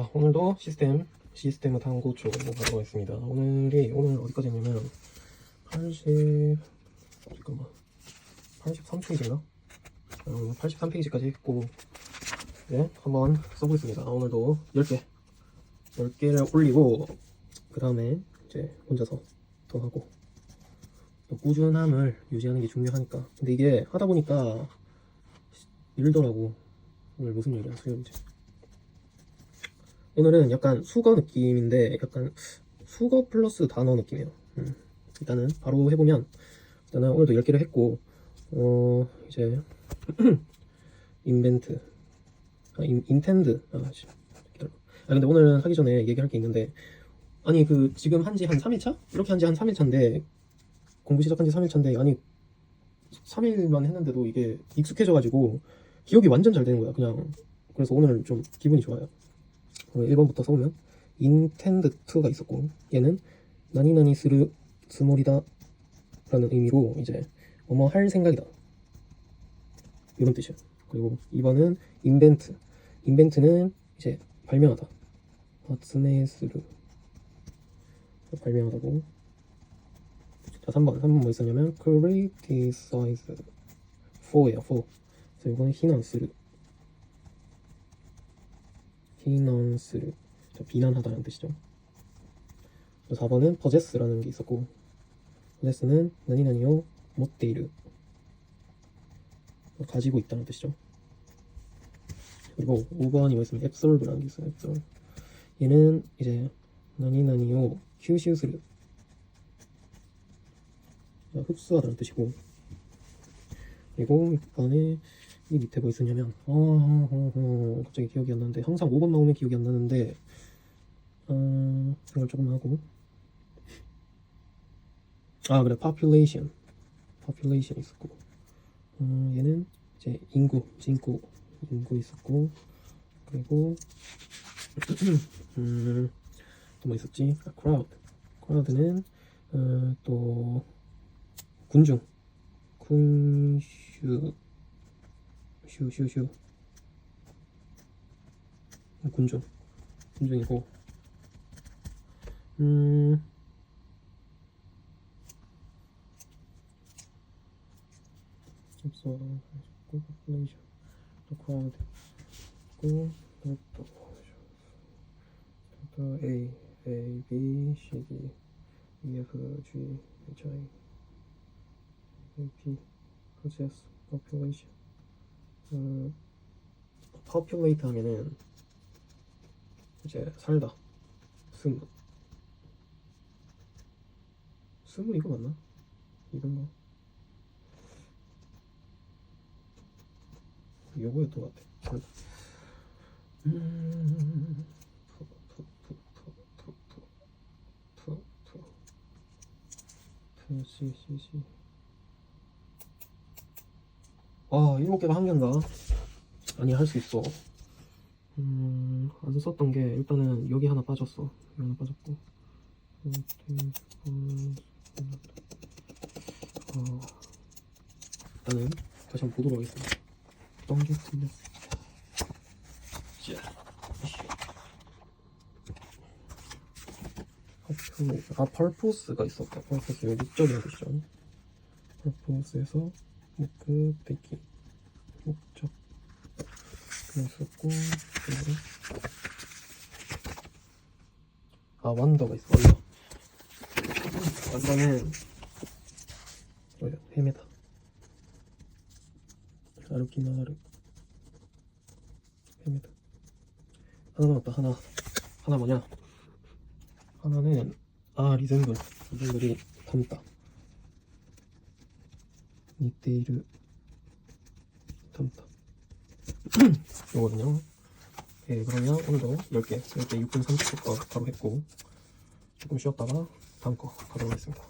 아, 오늘도 시스템 시스템 탐구 쪽 가도록 하겠습니다. 오늘이 오늘 어디까지 했냐면 80 잠깐만 83페이지인가? 어, 83페이지까지 했고 네 한번 써보겠습니다. 오늘도 10개 10개를 올리고 그 다음에 이제 혼자서 더 하고 또 꾸준함을 유지하는 게 중요하니까 근데 이게 하다 보니까 일더라고 오늘 무슨 일이야 수요일이지 오늘은 약간 수거 느낌인데 약간 수거 플러스 단어 느낌이에요. 음. 일단은 바로 해보면 일단은 오늘도 10개를 했고 어 이제 인벤트 아 인, 인텐드 아 씨, 기다려 아 근데 오늘은 하기 전에 얘기할 게 있는데 아니 그 지금 한지 한 3일차? 이렇게 한지 한 3일차인데 공부 시작한 지 3일차인데 아니 3일만 했는데도 이게 익숙해져가지고 기억이 완전 잘 되는 거야 그냥 그래서 오늘 좀 기분이 좋아요 어, 1번부터 써보면 intend to가 있었고 얘는 나니나니 스르 스몰이다 라는 의미로 이제 뭐뭐 할 생각이다. 이런 뜻이에요 그리고 2번은 invent invent는 이제 발명하다. 파츠메스르 발명하다고. 자 3번. 3번 뭐 있었냐면 criticize for예요 for 그래서 이건 희난스르 비넌스 비난하다는 뜻이죠. 4번은 버제스라는 게 있었고 버제스는 何々を持っている 뭐 가지고 있다는 뜻이죠. 그리고 5번이 뭐였습니까? 앱솔브라는 게 있어요. 앱솔 얘는 이제 何々を吸収する 흡수하다는 뜻이고 그리고 이번에 이 밑에 뭐 있었냐면 어, 어, 어, 어, 갑자기 기억이 안 나는데 항상 5번 나오면 기억이 안 나는데 어, 이걸 조금 하고. 아 그래 population. population 있었고. 어, 얘는 이제 인구 인구 인구 있었고. 그리고 음, 또 뭐 있었지? 아, crowd. crowd는 어, 또 군중. 군슈 슈슈슈 아, 군종 군종이고. 음. 없어 가지고 플레이션 또 구하면 되고. 또 또, A, A, B, C, D, E, F, G, H, I, P, process, population. 음, populate 하면은 이제 살다 스무 스무 이거 맞나? 이건가? 요거였던 것 같아 음, 푸, 푸, 푸, 푸, 푸, 푸, 푸, 푸, 푸, 시, 시, 시. 아, 일곱 개가 한 개인가? 아니, 할 수 있어. 음, 안 썼던 게, 일단은 여기 하나 빠졌어. 여기 하나 빠졌고. 어, 일단은 다시 한번 보도록 하겠습니다. 어떤 게 틀렸을까? 자, 아, 펄포스가 있었다. 펄포스, 여기 목적이라는 뜻이죠. 펄포스에서 목표 베기 목적 그랬었고 그리고 아 완더가 있어 완더. 완더는 뭐야? 헤매다 아르키마르 헤매다 하나 남았다 하나. 하나 뭐냐? 하나는 아 리zem블 리zem블이 닮다 似ている탐다 요거든요 예, 그러면 오늘도 10개 10개 6분 30초 바로 했고 조금 쉬었다가 다음 거 가도록 하겠습니다